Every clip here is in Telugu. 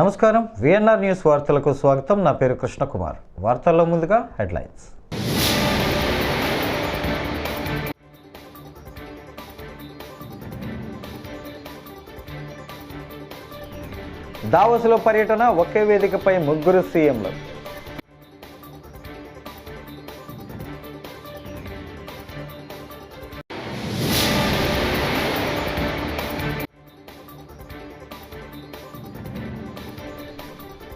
నమస్కారం. విఎన్ఆర్ న్యూస్ వార్తలకు స్వాగతం. నా పేరు కృష్ణకుమార్. వార్తల్లో ముందుగా హెడ్లైన్స్. దావోస్లో పర్యటన ఒకే వేదికపై ముగ్గురు సీఎంలు.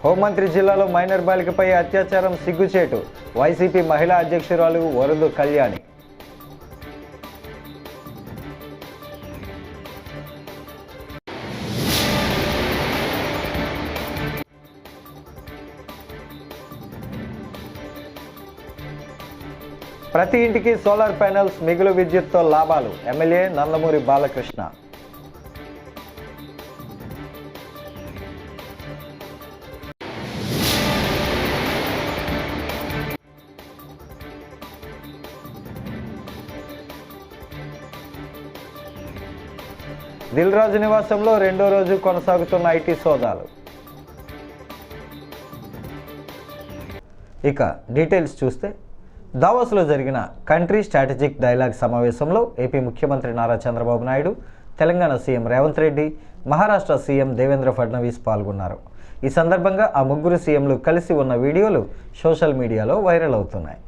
హోంమంత్రి జిల్లాలో మైనర్ బాలికపై అత్యాచారం సిగ్గుచేటు. వైసీపీ మహిళా అధ్యక్షురాలు వరదు కళ్యాణి. ప్రతి ఇంటికి సోలార్ ప్యానెల్స్ మిగులు విద్యుత్తో లాభాలు. ఎమ్మెల్యే నందమూరి బాలకృష్ణ. దిల్ రాజు నివాసంలో రెండో రోజు కొనసాగుతున్న ఐటీ సోదాలు. ఇక డీటెయిల్స్ చూస్తే దావోస్లో జరిగిన కంట్రీ స్ట్రాటజిక్ డైలాగ్ సమావేశంలో ఏపీ ముఖ్యమంత్రి నారా చంద్రబాబు నాయుడు తెలంగాణ సీఎం రేవంత్ రెడ్డి మహారాష్ట్ర సీఎం దేవేంద్ర ఫడ్నవీస్ పాల్గొన్నారు. ఈ సందర్భంగా ఆ ముగ్గురు సీఎంలు కలిసి ఉన్న వీడియోలు సోషల్ మీడియాలో వైరల్ అవుతున్నాయి.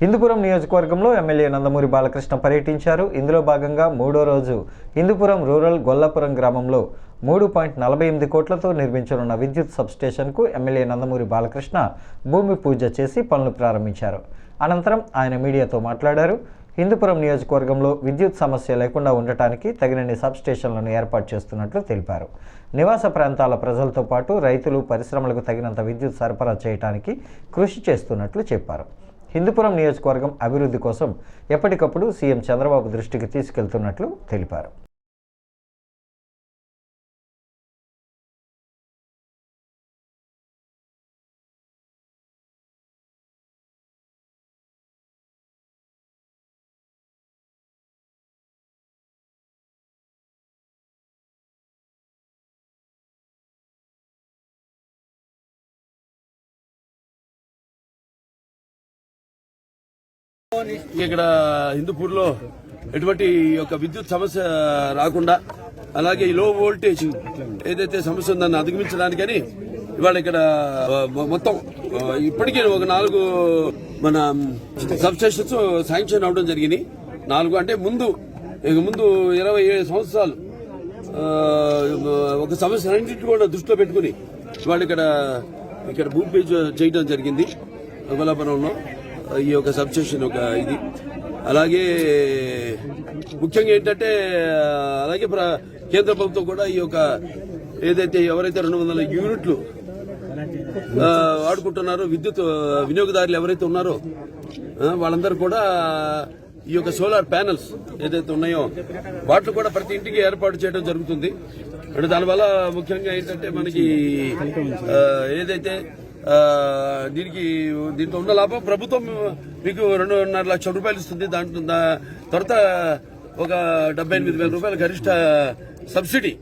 హిందూపురం నియోజకవర్గంలో ఎమ్మెల్యే నందమూరి బాలకృష్ణ పర్యటించారు. ఇందులో భాగంగా మూడో రోజు హిందూపురం రూరల్ గొల్లపురం గ్రామంలో మూడు పాయింట్ నలభై ఎనిమిది కోట్లతో నిర్మించనున్న విద్యుత్ సబ్స్టేషన్కు ఎమ్మెల్యే నందమూరి బాలకృష్ణ భూమి పూజ చేసి పనులు ప్రారంభించారు. అనంతరం ఆయన మీడియాతో మాట్లాడారు. హిందూపురం నియోజకవర్గంలో విద్యుత్ సమస్య లేకుండా ఉండటానికి తగినన్ని సబ్స్టేషన్లను ఏర్పాటు చేస్తున్నట్లు తెలిపారు. నివాస ప్రాంతాల ప్రజలతో పాటు రైతులు పరిశ్రమలకు తగినంత విద్యుత్ సరఫరా చేయడానికి కృషి చేస్తున్నట్లు చెప్పారు. హిందూపురం నియోజకవర్గం అభివృద్ధి కోసం ఎప్పటికప్పుడు సీఎం చంద్రబాబు దృష్టికి తీసుకెళ్తున్నట్లు తెలిపారు. ఇక్కడ హిందూపూర్లో ఎటువంటి యొక్క విద్యుత్ సమస్య రాకుండా అలాగే ఈ లో వోల్టేజ్ ఏదైతే సమస్య ఉందని అధిగమించడానికని ఇవాళ ఇక్కడ మొత్తం ఆ, ఇప్పటికీ ఒక నాలుగు మన సబ్స్టేషన్స్ శాంక్షన్ అవడం జరిగింది. నాలుగు అంటే ముందు ఇక ముందు ఇరవై ఏడు సంవత్సరాలు ఆ, ఒక సమస్య అన్నింటి కూడా దృష్టిలో పెట్టుకుని ఇవాళ ఇక్కడ ఇక్కడ భూమి పూజ చేయడం జరిగింది. గొల్లాపురంలో ఈ యొక్క సబ్స్టేషన్ ఒక ఇది. అలాగే ముఖ్యంగా ఏంటంటే అలాగే కేంద్ర ప్రభుత్వం కూడా ఈ యొక్క ఏదైతే ఎవరైతే రెండు వందల యూనిట్లు వాడుకుంటున్నారో విద్యుత్ వినియోగదారులు ఎవరైతే ఉన్నారో వాళ్ళందరూ కూడా ఈ యొక్క సోలార్ ప్యానెల్స్ ఏదైతే ఉన్నాయో వాటిని కూడా ప్రతి ఇంటికి ఏర్పాటు చేయడం జరుగుతుంది. అంటే దానివల్ల ముఖ్యంగా ఏంటంటే మనకి ఏదైతే దీనికి దీంతో ఉన్న లాభం ప్రభుత్వం మీకు రెండున్నర లక్షల రూపాయలు ఇస్తుంది. దాంట్లో దా- తర్వాత ఒక డెబ్బై ఎనిమిది వేల రూపాయల గరిష్ట సబ్సిడీ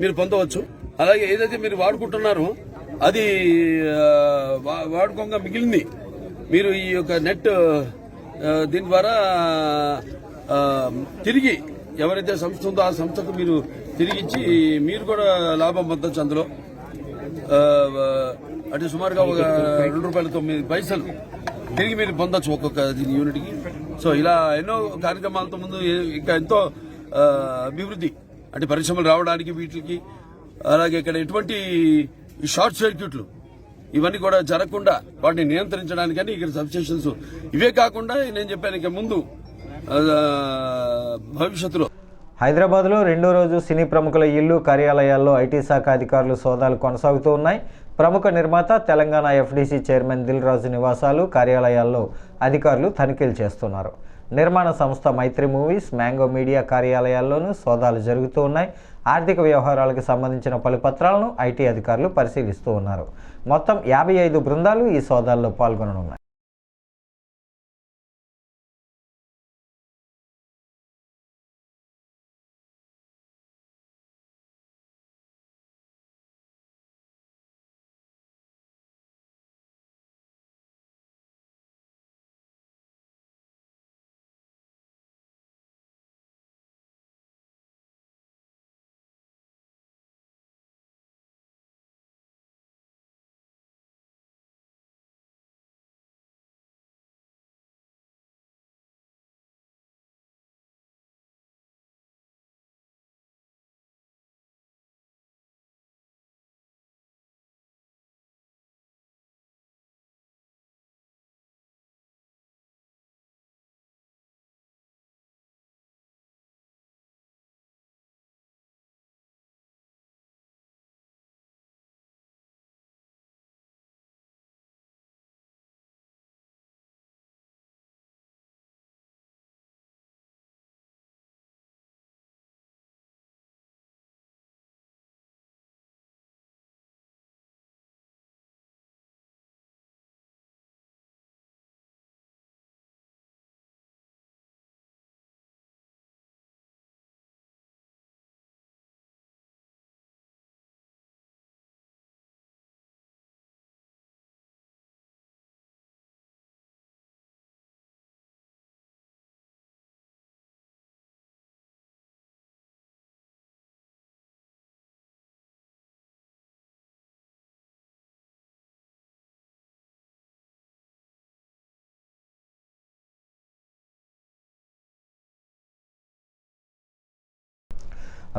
మీరు పొందవచ్చు. అలాగే ఏదైతే మీరు వాడుకుంటున్నారో అది వా- వాడుకోగా మిగిలింది. మీరు ఈ యొక్క నెట్ దీని ద్వారా తిరిగి ఎవరైతే సంస్థ ఉందో ఆ సంస్థకు మీరు తిరిగి ఇచ్చి మీరు కూడా లాభం పొందొచ్చు అందులో. అంటే సుమారుగా ఒక రెండు రూపాయల తొమ్మిది పైసలు. తిరిగి మీరు పొందొచ్చు ఒక్కొక్క దీని యూనిట్కి. సో ఇలా ఎన్నో కార్యక్రమాలతో ముందు ఇంకా ఎంతో అభివృద్ధి అంటే పరిశ్రమలు రావడానికి వీటికి అలాగే ఇక్కడ ఎటువంటి షార్ట్ సర్క్యూట్లు ఇవన్నీ కూడా జరగకుండా వాటిని నియంత్రించడానికని ఇక్కడ సబ్స్టేషన్స్ ఇవే కాకుండా నేను చెప్పాను ఇక ముందు భవిష్యత్తులో. హైదరాబాద్లో రెండో రోజు సినీ ప్రముఖుల ఇల్లు కార్యాలయాల్లో ఐటీ శాఖ అధికారులు సోదాలు కొనసాగుతూ ఉన్నాయి. ప్రముఖ నిర్మాత తెలంగాణ ఎఫ్డీసీ చైర్మన్ దిల్ రాజు నివాసాలు కార్యాలయాల్లో అధికారులు తనిఖీలు చేస్తున్నారు. నిర్మాణ సంస్థ మైత్రి మూవీస్ మ్యాంగో మీడియా కార్యాలయాల్లోనూ సోదాలు జరుగుతూ ఉన్నాయి. ఆర్థిక వ్యవహారాలకు సంబంధించిన పలు పత్రాలను ఐటీ అధికారులు పరిశీలిస్తూ ఉన్నారు. మొత్తం యాభై ఐదు బృందాలు ఈ సోదాల్లో పాల్గొననున్నాయి.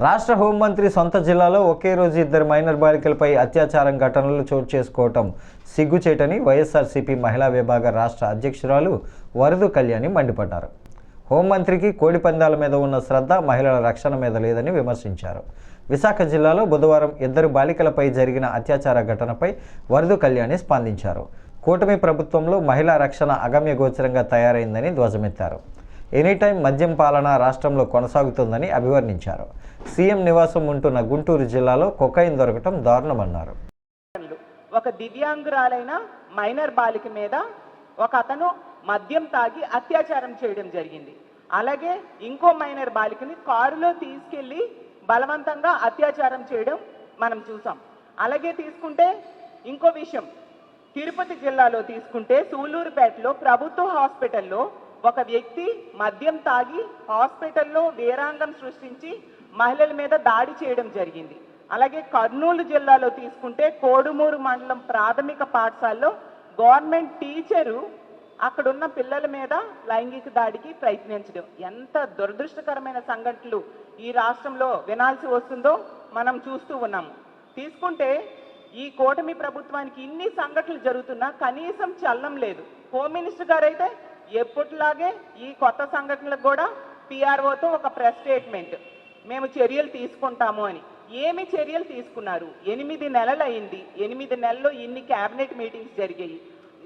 రాష్ట్ర హోంమంత్రి సొంత జిల్లాలో ఒకే రోజు ఇద్దరు మైనర్ బాలికలపై అత్యాచారం ఘటనలు చోటు చేసుకోవటం సిగ్గుచేటని వైఎస్ఆర్సీపీ మహిళా విభాగ రాష్ట్ర అధ్యక్షురాలు వరదు కళ్యాణి మండిపడ్డారు. హోంమంత్రికి కోడి పందాల మీద ఉన్న శ్రద్ధ మహిళల రక్షణ మీద లేదని విమర్శించారు. విశాఖ జిల్లాలో బుధవారం ఇద్దరు బాలికలపై జరిగిన అత్యాచార ఘటనపై వరదు కళ్యాణి స్పందించారు. కూటమి ప్రభుత్వంలో మహిళా రక్షణ అగమ్యగోచరంగా తయారైందని ధ్వజమెత్తారు. ఎనీటైం మద్యం పాలన రాష్ట్రంలో కొనసాగుతుందని అభివర్ణించారు. సీఎం నివాసం ఉంటున్న గుంటూరు జిల్లాలో కొకైన్ దొరకటం దారుణమన్నారు. ఒక దివ్యాంగురాలైన మైనర్ బాలిక మీద ఒక అతను మద్యం తాగి అత్యాచారం చేయడం జరిగింది. అలాగే ఇంకో మైనర్ బాలికని కారులో తీసుకెళ్ళి బలవంతంగా అత్యాచారం చేయడం మనం చూసాం. అలాగే తీసుకుంటే ఇంకో విషయం తిరుపతి జిల్లాలో తీసుకుంటే సూలూరుపేటలో ప్రభుత్వ హాస్పిటల్లో ఒక వ్యక్తి మద్యం తాగి హాస్పిటల్లో వీరాంగం సృష్టించి మహిళల మీద దాడి చేయడం జరిగింది. అలాగే కర్నూలు జిల్లాలో తీసుకుంటే కోడుమూరు మండలం ప్రాథమిక పాఠశాలలో గవర్నమెంట్ టీచరు అక్కడున్న పిల్లల మీద లైంగిక దాడికి ప్రయత్నించడం. ఎంత దురదృష్టకరమైన సంఘటనలు ఈ రాష్ట్రంలో వినాల్సి వస్తుందో మనం చూస్తూ ఉన్నాము తీసుకుంటే ఈ కూటమి ప్రభుత్వానికి ఇన్ని సంఘటనలు జరుగుతున్నా కనీసం చల్లం లేదు. హోమ్ మినిస్టర్ గారు అయితే ఎప్పటిలాగే ఈ కొత్త సంఘటనలకు కూడా పిఆర్ఓతో ఒక ప్రెస్ స్టేట్మెంట్ మేము చర్యలు తీసుకుంటాము అని. ఏమి చర్యలు తీసుకున్నారు? ఎనిమిది నెలలు అయింది ఎనిమిది నెలల్లో ఇన్ని కేబినెట్ మీటింగ్స్ జరిగాయి.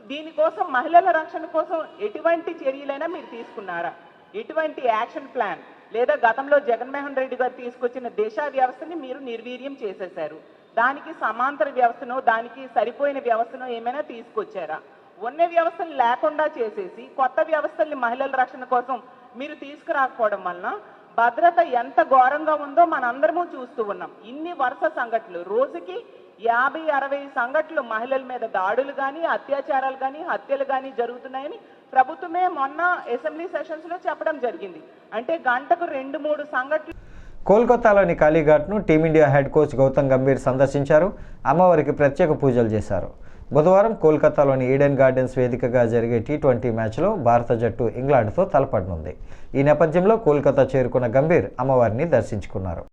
దీనికోసం మహిళల రక్షణ కోసం ఎటువంటి చర్యలైనా మీరు తీసుకున్నారా? ఎటువంటి యాక్షన్ ప్లాన్ లేదా గతంలో జగన్మోహన్ రెడ్డి గారు తీసుకొచ్చిన దేశా వ్యవస్థని మీరు నిర్వీర్యం చేసేశారు. దానికి సమాంతర వ్యవస్థను దానికి సరిపోయిన వ్యవస్థను ఏమైనా తీసుకొచ్చారా? ఉన్న వ్యవస్థలు లేకుండా చేసేసి కొత్త వ్యవస్థల్ని మహిళల రక్షణ కోసం మీరు తీసుకురాకపోవడం వలన భద్రత ఎంత ఘోరంగా ఉందో మనందరము చూస్తూ ఉన్నాం. ఇన్ని వరుస సంఘటనలు. రోజుకి యాభై అరవై సంఘటనలు మహిళల మీద దాడులు కానీ అత్యాచారాలు కానీ హత్యలు కానీ జరుగుతున్నాయని ప్రభుత్వమే మొన్న అసెంబ్లీ సెషన్స్లో చెప్పడం జరిగింది. అంటే గంటకు రెండు మూడు సంఘటనలు కోల్కతాలోని కాళీఘాట్ను team India head coach Gautam Gambhir సందర్శించారు. అమ్మవారికి ప్రత్యేక పూజలు చేశారు. బుధవారం కోల్కతాలోని ఈడెన్ గార్డెన్స్ వేదికగా జరిగే టీ ట్వంటీ మ్యాచ్లో భారత జట్టు ఇంగ్లాండ్తో తలపడనుంది. ఈ నేపథ్యంలో కోల్కతా చేరుకున్న గంభీర్ అమ్మవారిని దర్శించుకున్నారు.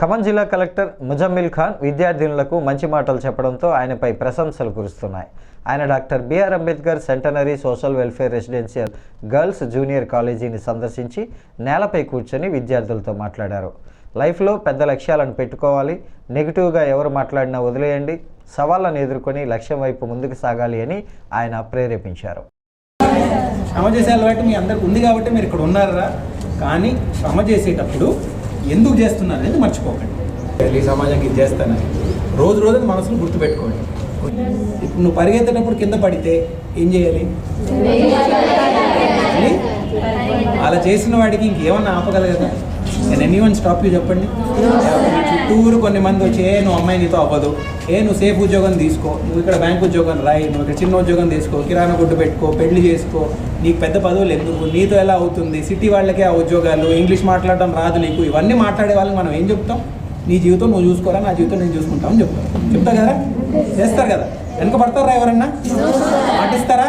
ఖమ్మం జిల్లా కలెక్టర్ ముజమ్మిల్ ఖాన్ విద్యార్థినులకు మంచి మాటలు చెప్పడంతో ఆయనపై ప్రశంసలు కురుస్తున్నాయి. ఆయన doctor B R Ambedkar centenary social welfare residential girls junior కాలేజీని సందర్శించి నేలపై కూర్చొని విద్యార్థులతో మాట్లాడారు. లైఫ్లో పెద్ద లక్ష్యాలను పెట్టుకోవాలి. నెగిటివ్గా ఎవరు మాట్లాడినా వదిలేయండి. సవాళ్ళను ఎదుర్కొని లక్ష్యం వైపు ముందుకు సాగాలి అని ఆయన ప్రేరేపించారు. శ్రమ చేసే అలవాటు మీ అందరికి ఉంది కాబట్టి మీరు ఇక్కడ ఉన్నారా? కానీ శ్రమ చేసేటప్పుడు ఎందుకు చేస్తున్నారు అనేది మర్చిపోకండి. ఈ సమాజానికి ఇది చేస్తానని రోజు రోజు మనసులో గుర్తుపెట్టుకోండి. ఇప్పుడు నువ్వు పరిగెత్తేటప్పుడు కింద పడితే ఏం చేయాలి? మళ్ళీ అలా చేసిన వాడికి ఇంకేమన్నా ఆపగలగదా? నేను ఎనీ వన్ స్టాప్ యూ చెప్పండి? చుట్టూరు కొన్ని మంది వచ్చి ఏ నువ్వు అమ్మాయి నీతో అవ్వదు. ఏ నువ్వు సేఫ్ ఉద్యోగం తీసుకో. నువ్వు ఇక్కడ బ్యాంక్ ఉద్యోగం రాయి. నువ్వు ఇక్కడ చిన్న ఉద్యోగం తీసుకో. కిరాణా కొట్టు పెట్టుకో. పెళ్ళి చేసుకో. నీకు పెద్ద పదవులు ఎందుకు? నీతో ఎలా అవుతుంది? సిటీ వాళ్ళకే ఆ ఉద్యోగాలు. ఇంగ్లీష్ మాట్లాడడం రాదు నీకు. ఇవన్నీ మాట్లాడే వాళ్ళకి మనం ఏం చెప్తాం? నీ జీవితం నువ్వు చూసుకోరా? నా జీవితం నేను చూసుకుంటామని చెప్తాం. చెప్తా కదా? చేస్తారు కదా? వెనక పడతారా ఎవరన్నా? పాటిస్తారా?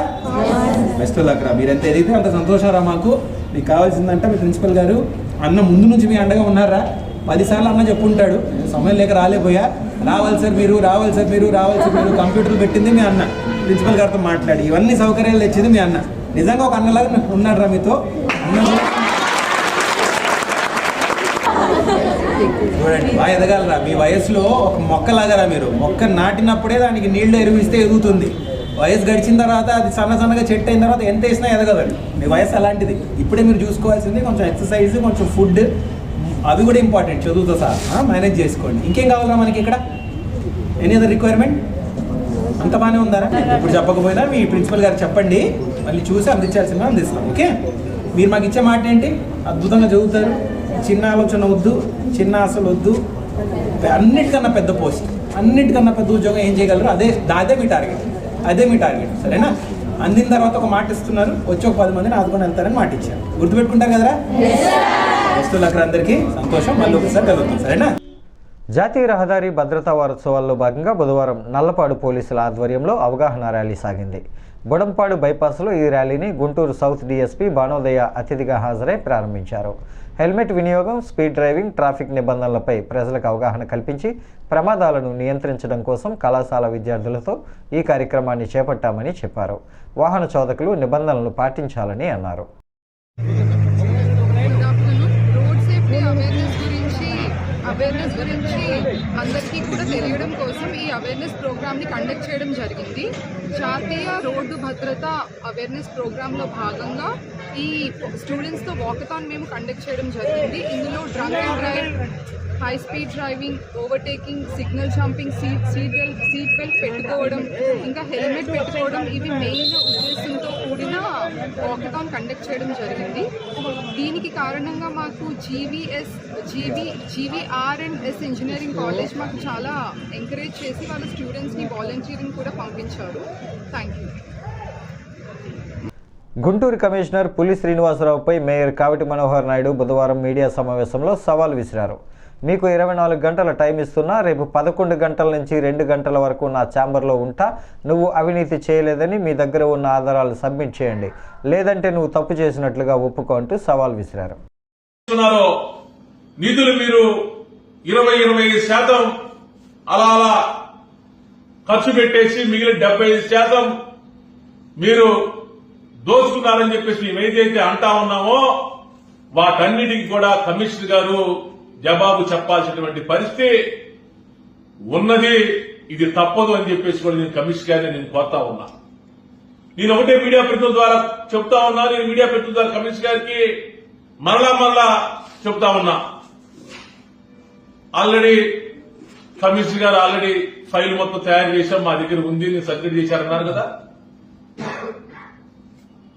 బెస్ట్ లక్రా మీరు ఎంత ఎదిగితే అంత సంతోషం రా మాకు. మీకు కావాల్సిందంటే మీ ప్రిన్సిపల్ గారు. అన్న ముందు నుంచి మీ అండగా ఉన్నారా? పదిసార్లు అన్న చెప్పుంటాడు. సమయం లేక రాలేపోయా రావాలి సార్ మీరు రావాలి సార్ మీరు రావాలి సార్ మీరు. కంప్యూటర్లు పెట్టింది మీ అన్న. ప్రిన్సిపల్ గారితో మాట్లాడి. ఇవన్నీ సౌకర్యాలు తెచ్చింది మీ అన్న. నిజంగా ఒక అన్నలాగా ఉన్నాడు రా మీతో? అన్న చూడండి బాగా ఎదగాలరా. మీ వయసులో ఒక మొక్కలాగారా మీరు? మొక్క నాటినప్పుడే దానికి నీళ్ళు ఎరువిస్తే ఎదుగుతుంది. వయసు గడిచిన తర్వాత అది సన్న సన్నగా చెట్టు అయిన తర్వాత ఎంత వేసినా ఎదగదండి. మీ వయసు అలాంటిది. ఇప్పుడే మీరు చూసుకోవాల్సింది కొంచెం ఎక్సర్సైజ్ కొంచెం ఫుడ్ అవి కూడా ఇంపార్టెంట్ చదువుతో సహా. మేనేజ్ చేసుకోండి. ఇంకేం కావాలా మనకి ఇక్కడ? ఎనీ అదర్ రిక్వైర్మెంట్ అంత బాగానే ఉందారా? ఇప్పుడు చెప్పకపోయినా మీ ప్రిన్సిపల్ గారు చెప్పండి. మళ్ళీ చూసి అందించాల్సిందిగా అందిస్తాం. ఓకే? మీరు మాకు ఇచ్చే మాట ఏంటి? అద్భుతంగా చదువుతారు. చిన్న ఆలోచన వద్దు చిన్న ఆశలు వద్దు. అన్నిటికన్నా పెద్ద పోస్ట్. అన్నిటికన్నా పెద్ద ఉద్యోగం ఏం చేయగలరు? అదే అదే మీ టార్గెట్. అదే మీ టార్గెట్ సరేనా? అందిన తర్వాత ఒక మాట ఇస్తున్నారు వచ్చి ఒక పది మందిని ఆదుకొని వెళ్తారని మాట ఇచ్చారు. గుర్తుపెట్టుకుంటారు కదరా? వస్తువులు అందరికీ సంతోషం మళ్ళీ ఒకసారి కలుగుతాం సరేనా? జాతీయ రహదారి భద్రతా వారోత్సవాల్లో భాగంగా బుధవారం నల్లపాడు పోలీసుల ఆధ్వర్యంలో అవగాహన ర్యాలీ సాగింది. బుడంపాడు బైపాస్లో ఈ ర్యాలీని గుంటూరు సౌత్ డీఎస్పీ బాణోదయ అతిథిగా హాజరై ప్రారంభించారు. హెల్మెట్ వినియోగం స్పీడ్ డ్రైవింగ్ ట్రాఫిక్ నిబంధనలపై ప్రజలకు అవగాహన కల్పించి ప్రమాదాలను నియంత్రించడం కోసం కళాశాల విద్యార్థులతో ఈ కార్యక్రమాన్ని చేపట్టామని చెప్పారు. వాహన చోదకులు నిబంధనలు పాటించాలని అన్నారు. అవేర్నెస్ గురించి అందరికీ కూడా తెలియడం కోసం ఈ అవేర్నెస్ ప్రోగ్రామ్ని కండక్ట్ చేయడం జరిగింది. జాతీయ రోడ్డు భద్రత అవేర్నెస్ ప్రోగ్రాంలో భాగంగా ఈ స్టూడెంట్స్తో వాకథాన్ మేము కండక్ట్ చేయడం జరిగింది. ఇందులో drunk and drive high speed driving overtaking signal jumping seat seat belt seat belt పెట్టుకోవడం ఇంకా హెల్మెట్ పెట్టుకోవడం ఇవి మెయిన్ ఉద్దేశంతో కూడిన వాకథాన్ కండక్ట్ చేయడం జరిగింది. దీనికి కారణంగా మాకు GVS GV GVR and S engineering college మాకు చాలా ఎంకరేజ్ చేసి వాళ్ళ స్టూడెంట్స్ని వాలంటీరింగ్ కూడా పంపించారు. Thank you Guntur commissioner Puli శ్రీనివాసరావుపై మేయర్ కావిటి మనోహర్ నాయుడు బుధవారం మీడియా సమావేశంలో సవాల్ విసిరారు. మీకు ఇరవై నాలుగు గంటల టైం ఇస్తున్నా రేపు పదకొండు గంటల నుంచి రెండు గంటల వరకు నా ఛాంబర్లో ఉంటా. నువ్వు అవినీతి చేయలేదని మీ దగ్గర ఉన్న ఆధారాలు సబ్మిట్ చేయండి. లేదంటే నువ్వు తప్పు చేసినట్లుగా ఒప్పుకో అంటూ సవాల్ విసిరారు. నిధులు మీరు ఇరవై ఇరవై ఐదు శాతం అలా అలా ఖర్చు పెట్టేసి మిగిలిన డెబ్బై ఐదు శాతం మీరు దోచుకున్నారని చెప్పేసి మేము ఏదైతే అంటా ఉన్నామో వాటన్నిటికీ కూడా కమిషనర్ గారు జవాబు చెప్పాల్సినటువంటి పరిస్థితి ఉన్నది. ఇది తప్పదు అని చెప్పేసి కూడా నేను కమిషన్ గారిని నేను కోరుతా ఉన్నా. నేను ఒకటే మీడియా ప్రతినిధుల ద్వారా చెప్తా ఉన్నా. నేను మీడియా ప్రతినిధుల ద్వారా కమిషన్ గారికి మరలా మరలా చెప్తా ఉన్నా. ఆల్రెడీ కమిషన్ గారు ఆల్రెడీ ఫైల్ మొత్తం తయారు చేశాం మా దగ్గర ఉంది. నేను సబ్మిట్ చేశారన్నారు కదా.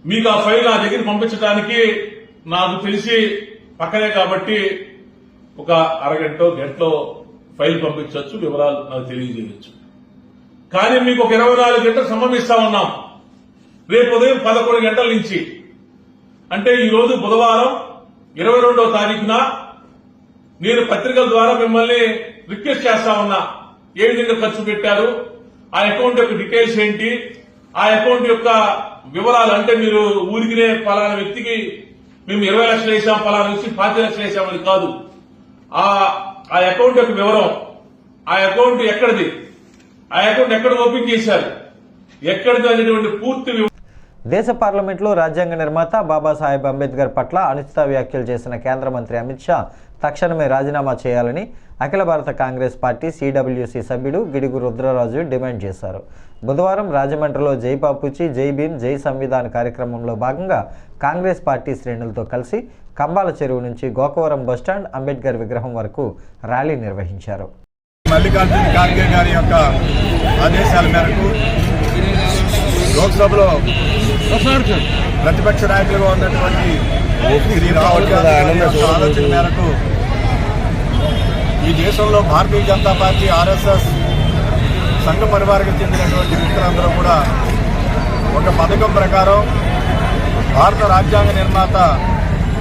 మీకు ఆ ఫైల్ నా దగ్గర పంపించడానికి నాకు తెలిసి పక్కనే కాబట్టి ఒక అరగంటో గంటలో ఫైల్ పంపించవచ్చు వివరాలు నాకు తెలియజేయచ్చు కానీ మీకు ఒక ఇరవై నాలుగు గంటలు సమయం ఇస్తా ఉన్నాం. రేపు ఉదయం పదకొండు గంటల నుంచి. అంటే ఈ రోజు బుధవారం ఇరవై రెండవ తారీఖున నేను పత్రికల ద్వారా మిమ్మల్ని రిక్వెస్ట్ చేస్తా ఉన్నా. ఏ విధంగా ఖర్చు పెట్టారు ఆ అకౌంట్ యొక్క డీటెయిల్స్ ఏంటి ఆ అకౌంట్ యొక్క వివరాలు అంటే మీరు ఊరికినే పలానా వ్యక్తికి మేము ఇరవై లక్షలు వేసాం పలానా వ్యక్తి పాతి లక్షలు వేసామని కాదు. ఆ ఆ అకౌంట్ యొక్క వివరం ఆ అకౌంట్ ఎక్కడిది? ఆ అకౌంట్ ఎక్కడ ఓపెన్ చేశారు? ఎక్కడిది అనేటువంటి పూర్తి దేశ పార్లమెంట్లో రాజ్యాంగ నిర్మాత బాబాసాహెబ్ అంబేద్కర్ పట్ల అనుచిత వ్యాఖ్యలు చేసిన కేంద్ర మంత్రి అమిత్ షా తక్షణమే రాజీనామా చేయాలని అఖిల భారత కాంగ్రెస్ పార్టీ సిడబ్ల్యూసి సభ్యుడు గిడుగు రుద్రరాజు డిమాండ్ చేశారు. బుధవారం రాజమండ్రిలో జై బాపూచి జై భీమ్ జై సంవిధాన్ కార్యక్రమంలో భాగంగా కాంగ్రెస్ పార్టీ శ్రేణులతో కలిసి కంబాల చెరువు నుంచి గోకవరం బస్టాండ్ అంబేద్కర్ విగ్రహం వరకు ర్యాలీ నిర్వహించారు. మల్లికార్జున ఖార్గే గారి యొక్క ఆదేశాల మేరకు లోక్సభలో ప్రతిపక్ష నాయకులుగా ఉన్నటువంటి శ్రీ రాహుల్ గాంధీ గారి యొక్క ఆలోచన మేరకు ఈ దేశంలో భారతీయ జనతా పార్టీ ఆర్ఎస్ఎస్ సంఘ పరివారికి చెందినటువంటి వ్యక్తులందరూ కూడా ఒక పథకం ప్రకారం భారత రాజ్యాంగ నిర్మాత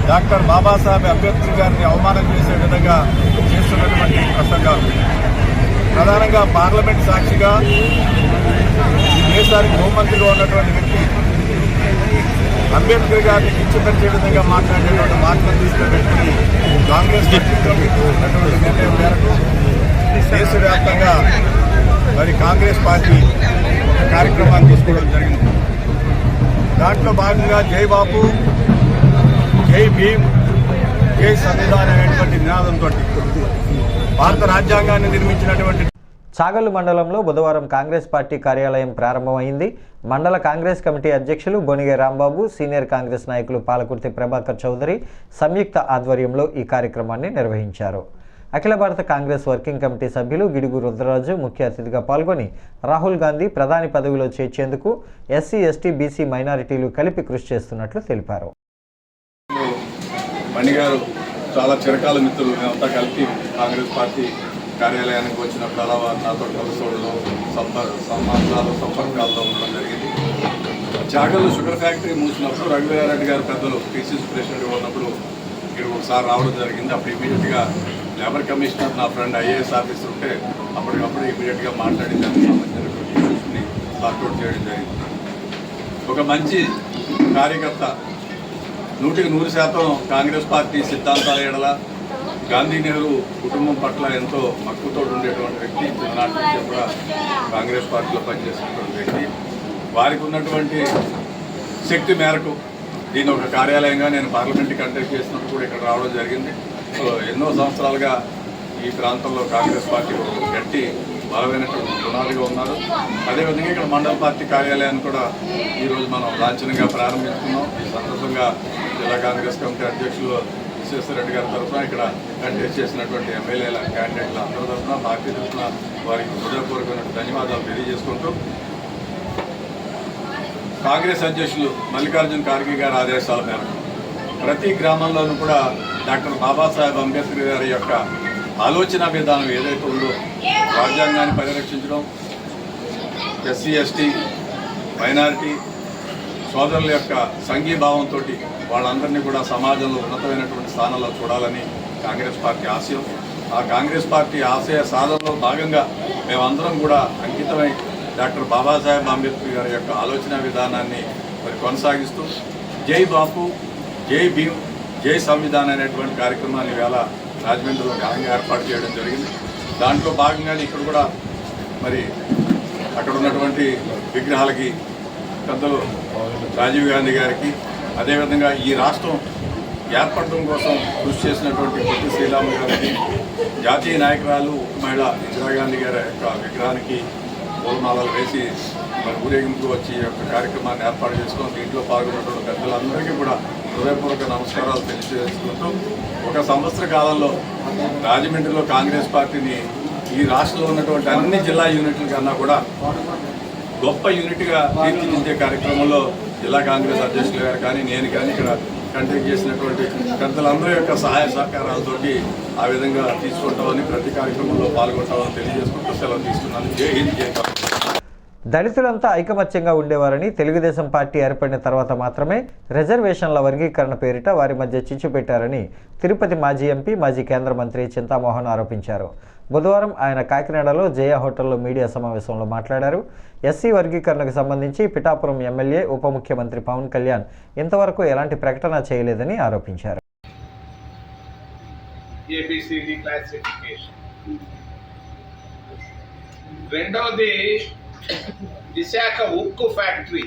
డాక్టర్ బాబాసాహెబ్ అంబేద్కర్ గారిని అవమానం చేసే విధంగా చేస్తున్నటువంటి ప్రసంగాలు ప్రధానంగా పార్లమెంట్ సాక్షిగా ఈ దేశానికి హోంమంత్రిగా ఉన్నటువంటి వ్యక్తి అంబేద్కర్ గారిని కించపరిచే విధంగా మాట్లాడేటువంటి మాటలు దృష్టిలో పెట్టుకుని కాంగ్రెస్ పార్టీలో ఉన్నటువంటి నిర్ణయం మేరకు దేశవ్యాప్తంగా మరి కాంగ్రెస్ పార్టీ ఒక కార్యక్రమాన్ని తీసుకోవడం జరిగింది. దాంట్లో భాగంగా జై జై భీమ్ జై సంవిధాన్ అనేటువంటి నినాదంతో భారత రాజ్యాంగాన్ని నిర్మించినటువంటి చాగల్లు మండలంలో బుధవారం కాంగ్రెస్ పార్టీ కార్యాలయం ప్రారంభమైంది. మండల కాంగ్రెస్ కమిటీ అధ్యక్షులు బొనిగే రాంబాబు సీనియర్ కాంగ్రెస్ నాయకులు పాలకుర్తి ప్రభాకర్ చౌదరి సంయుక్త ఆధ్వర్యంలో ఈ కార్యక్రమాన్ని నిర్వహించారు. అఖిల భారత కాంగ్రెస్ వర్కింగ్ కమిటీ సభ్యులు గిడుగు రుద్రరాజు ముఖ్య అతిథిగా పాల్గొని రాహుల్ గాంధీ ప్రధాని పదవిలో చేర్చేందుకు ఎస్సీ ఎస్టీ బీసీ మైనారిటీలు కలిపి కృషి చేస్తున్నట్లు తెలిపారు. మణి గారు చాలా చిరకాల మిత్రులు. మేమంతా కలిపి కాంగ్రెస్ పార్టీ కార్యాలయానికి వచ్చినప్పుడల్లా వారు నాతో కలుసుకోవడం సంపర్ సంబంధాలు సంపర్కాల్లో ఉండడం జరిగింది. జాగల్లో షుగర్ ఫ్యాక్టరీ మూసినప్పుడు రఘువీరారెడ్డి గారు పెద్దలు పీసీసీ ప్రెసిడెంట్ ఉన్నప్పుడు ఇక్కడ ఒకసారి రావడం జరిగింది. అప్పుడు ఇమీడియట్గా లేబర్ కమిషనర్ నా ఫ్రెండ్ ఐఏఎస్ ఆఫీసర్ ఉంటే అప్పటికప్పుడు ఇమీడియట్గా మాట్లాడి దానికి సంబంధించినటువంటి ఇష్యూస్ని సార్ట్అవుట్ చేయడం జరిగింది. ఒక మంచి కార్యకర్త నూటికి నూరు శాతం కాంగ్రెస్ పార్టీ సిద్ధాంతాల ఎడల గాంధీ నెహ్రూ కుటుంబం పట్ల ఎంతో మక్కువతో ఉండేటువంటి వ్యక్తి. చిన్ననాటి నుంచి కూడా కాంగ్రెస్ పార్టీలో పనిచేసినటువంటి వ్యక్తి. వారికి ఉన్నటువంటి శక్తి మేరకు దీని ఒక కార్యాలయంగా నేను పార్లమెంట్కి కంటెక్ట్ చేసినప్పుడు కూడా ఇక్కడ రావడం జరిగింది. సో ఎన్నో సంవత్సరాలుగా ఈ ప్రాంతంలో కాంగ్రెస్ పార్టీ గట్టి బలమైనటువంటి పునాదిగా ఉన్నారు. అదేవిధంగా ఇక్కడ మండల పార్టీ కార్యాలయాన్ని కూడా ఈరోజు మనం లాంఛనంగా ప్రారంభించుకున్నాం ఈ సందర్భంగా జిల్లా కాంగ్రెస్ కమిటీ అధ్యక్షులు విశ్వేశ్వరరెడ్డి గారి తరఫున ఇక్కడ కంటెస్ట్ చేసినటువంటి ఎమ్మెల్యేల క్యాండిడేట్ల అందరి తరఫున పార్టీ తరఫున వారికి హృదయపూర్వకమైన ధన్యవాదాలు తెలియజేసుకుంటూ కాంగ్రెస్ అధ్యక్షులు మల్లికార్జున ఖార్గే గారి ఆదేశాల మేరకు ప్రతి గ్రామంలోనూ కూడా డాక్టర్ బాబాసాహెబ్ అంబేద్కర్ గారి యొక్క ఆలోచన విధానం ఏదైతే ఉందో రాజ్యాంగాన్ని పరిరక్షించడం ఎస్సీ ఎస్టీ మైనారిటీ సోదరుల యొక్క సంఘీభావంతో వాళ్ళందరినీ కూడా సమాజంలో ఉన్నతమైనటువంటి స్థానంలో చూడాలని కాంగ్రెస్ పార్టీ ఆశయం. ఆ కాంగ్రెస్ పార్టీ ఆశయ సాధనలో భాగంగా మేమందరం కూడా అంకితమై డాక్టర్ బాబాసాహెబ్ అంబేద్కర్ గారి యొక్క ఆలోచన విధానాన్ని మరి కొనసాగిస్తూ జై బాపు జై భీమ్ జై సంవిధాన్ అనేటువంటి కార్యక్రమాన్ని వేళ రాజమండ్రిలో ఘనంగా ఏర్పాటు చేయడం జరిగింది. దాంట్లో భాగంగానే ఇక్కడ కూడా మరి అక్కడ ఉన్నటువంటి విగ్రహాలకి పెద్దలు రాజీవ్ గాంధీ గారికి అదేవిధంగా ఈ రాష్ట్రం ఏర్పడడం కోసం కృషి చేసినటువంటి పొట్టి శ్రీరామ గారికి జాతీయ నాయకురాలు మహిళ ఇందిరాగాంధీ గారి యొక్క విగ్రహానికి పూలమాలలు వేసి మరి ఊరేగింపు వచ్చి యొక్క కార్యక్రమాన్ని ఏర్పాటు చేసుకొని దీంట్లో పాల్గొన్నటువంటి పెద్దలందరికీ కూడా హృదయపూర్వక నమస్కారాలు తెలియజేసుకుంటూ ఒక సంవత్సర కాలంలో రాజమండ్రిలో కాంగ్రెస్ పార్టీని ఈ రాష్ట్రంలో ఉన్నటువంటి అన్ని జిల్లా యూనిట్ల కన్నా కూడా గొప్ప యూనిట్గా తీర్చిదిద్దే కార్యక్రమంలో జిల్లా కాంగ్రెస్ అధ్యక్షులు గారు కానీ నేను కానీ ఇక్కడ కంటెక్ట్ చేసినటువంటి పెద్దలందరి యొక్క సహాయ సహకారాలతోటి ఆ విధంగా తీసుకుంటామని ప్రతి కార్యక్రమంలో పాల్గొంటామని తెలియజేసుకుంటూ సెలవు తీసుకున్నాను. జై హింద్ జై కాంగ్రెస్ దళితులంతా ఐకమత్యంగా ఉండేవారని తెలుగుదేశం పార్టీ ఏర్పడిన తర్వాత మాత్రమే రిజర్వేషన్ల వర్గీకరణ పేరిట వారి మధ్య చిచ్చు పెట్టారని తిరుపతి మాజీ ఎంపీ మాజీ కేంద్ర మంత్రి చింతామోహన్ ఆరోపించారు. బుధవారం ఆయన కాకినాడలో జయ హోటల్లో మీడియా సమావేశంలో మాట్లాడారు. ఎస్సీ వర్గీకరణకు సంబంధించి పిఠాపురం ఎమ్మెల్యే ఉప ముఖ్యమంత్రి పవన్ కళ్యాణ్ ఇంతవరకు ఎలాంటి ప్రకటన చేయలేదని ఆరోపించారు. రెండవది విశాఖ ఉక్కు ఫ్యాక్టరీ.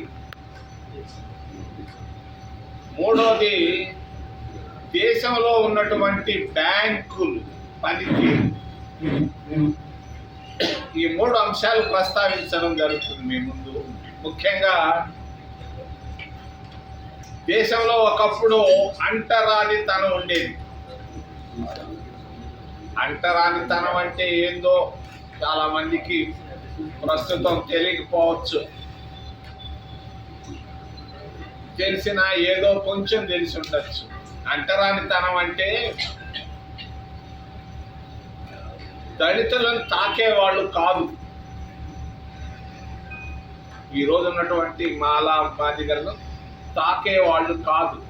మూడవది దేశంలో ఉన్నటువంటి బ్యాంకులు పనితీరు ఈ మూడు అంశాలు ప్రస్తావించడం జరుగుతుంది మీ ముందు. ముఖ్యంగా దేశంలో ఒకప్పుడు అంటరానితనం ఉండేది. అంటరానితనం అంటే ఏందో చాలా మందికి ప్రస్తుతం తెలియకపోవచ్చు. తెలిసిన ఏదో కొంచెం తెలిసి ఉండొచ్చు. అంటరానితనం అంటే దళితులను తాకేవాళ్ళు కాదు. ఈ రోజు ఉన్నటువంటి మాలా బాధికలను తాకేవాళ్ళు కాదు.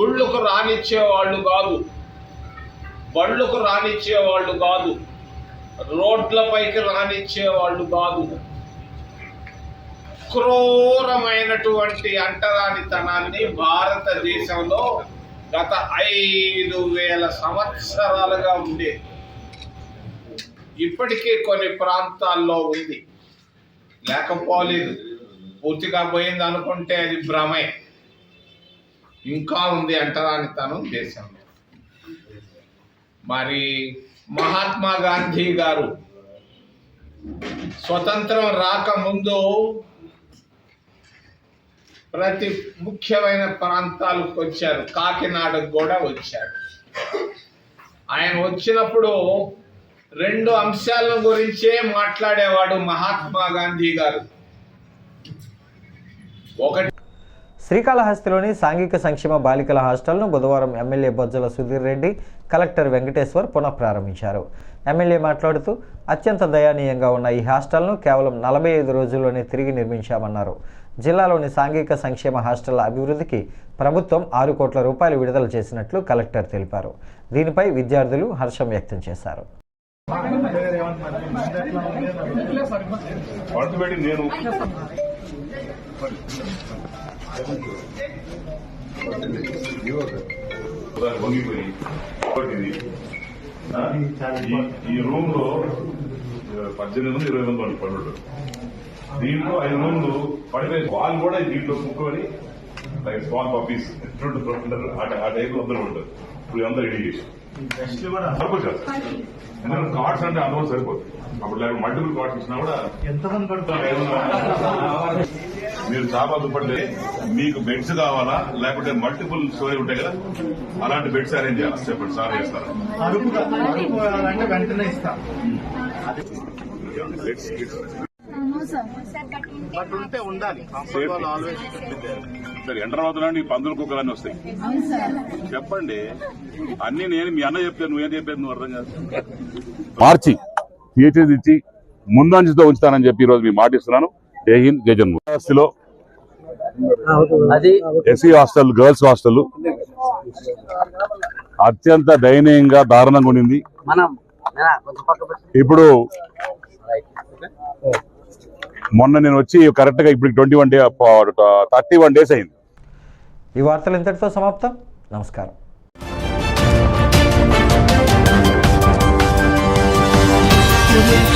గుళ్ళకు రానిచ్చేవాళ్ళు కాదు. బళ్ళుకు రానిచ్చేవాళ్ళు కాదు. రోడ్లపైకి రానిచ్చేవాళ్ళు కాదు. క్రూరమైనటువంటి అంటరానితనాన్ని భారతదేశంలో గత ఐదు వేల సంవత్సరాలుగా ఉండేది ఇప్పటికీ కొన్ని ప్రాంతాల్లో ఉంది. లేకపోలేదు. పూర్తిగా పోయింది అనుకుంటే అది భ్రమే. ఇంకా ఉంది అంటరానితనం దేశంలో. మరి మహాత్మా గాంధీ గారు స్వతంత్రం రాకముందు ప్రతి ముఖ్యమైన ప్రాంతాలకు వచ్చారు. కాకినాడకు కూడా వచ్చారు. ఆయన వచ్చినప్పుడు రెండు అంశాల గురించే మాట్లాడేవాడు మహాత్మా గాంధీ గారు. ఒకటి శ్రీకాళహస్తిలోని సాంఘిక సంక్షేమ బాలికల హాస్టల్ను బుధవారం ఎమ్మెల్యే బొజ్జల సుధీర్ రెడ్డి కలెక్టర్ వెంకటేశ్వర్ పునఃప్రారంభించారు ఎమ్మెల్యే మాట్లాడుతూ అత్యంత దయనీయంగా ఉన్న ఈ హాస్టల్ను కేవలం నలభై ఐదు రోజుల్లోనే తిరిగి నిర్మించామన్నారు. జిల్లాలోని సాంఘిక సంక్షేమ హాస్టళ్ళ అభివృద్ధికి ప్రభుత్వం ఆరు కోట్ల రూపాయలు విడుదల చేసినట్లు కలెక్టర్ తెలిపారు. దీనిపై విద్యార్థులు హర్షం వ్యక్తం చేశారు. పడుతుబెట్టి నేను ఈ- రూమ్లో పద్దెనిమిది మంది ఇరవై మంది వాళ్ళు పడుంటారు దీంట్లో ఐదు రూమ్లు పడిపోయి వాళ్ళు కూడా దీంట్లో కుక్కొని లైక్ స్మాల్ పప్పీస్ ఎట్లుంటారు ఆ టైంలో అందరూ ఉంటారు. ఇప్పుడు అందరూ రెడీ చేసి సరిపోదు సార్ ఎందుకంటే కార్డ్స్ అంటే అందరూ సరిపోదు. అప్పుడు లేకపోతే మల్టిపుల్ కార్డ్స్ ఇచ్చినా కూడా ఎంతమంది పడుతుంది మీరు చాలా దుప్పట్లే మీకు బెడ్స్ కావాలా లేకపోతే మల్టిపుల్ స్టోరీ ఉంటాయి కదా అలాంటి బెడ్స్ అరేంజ్ చేయాలి? చెప్పండి సార్ చేస్తారా అరుపు బట్ ఉంటే ఉండాలి. సరే పందులు కుక్కలన్నీ వస్తాయి. చెప్పండి. అన్ని నేను మీ అన్న చెప్తే నువ్వేం చెప్పేది నువ్వు అర్థం కాదు. మార్చి థియేటర్స్ ఇచ్చి ముందంజతో ఉంచుతానని చెప్పి ఈ రోజు మీ మాట ఇస్తున్నాను. జై హింద్ జై జన్మ. ఎస్సీ హాస్టల్ గర్ల్స్ హాస్టల్ అత్యంత దయనీయంగా దారుణంగా ఉండింది. ఇప్పుడు మొన్న నేను వచ్చి కరెక్ట్గా ఇప్పుడు twenty one day thirty one days అయింది. ఈ వార్తలు ఇంతటితో సమాప్తం. నమస్కారం. Audio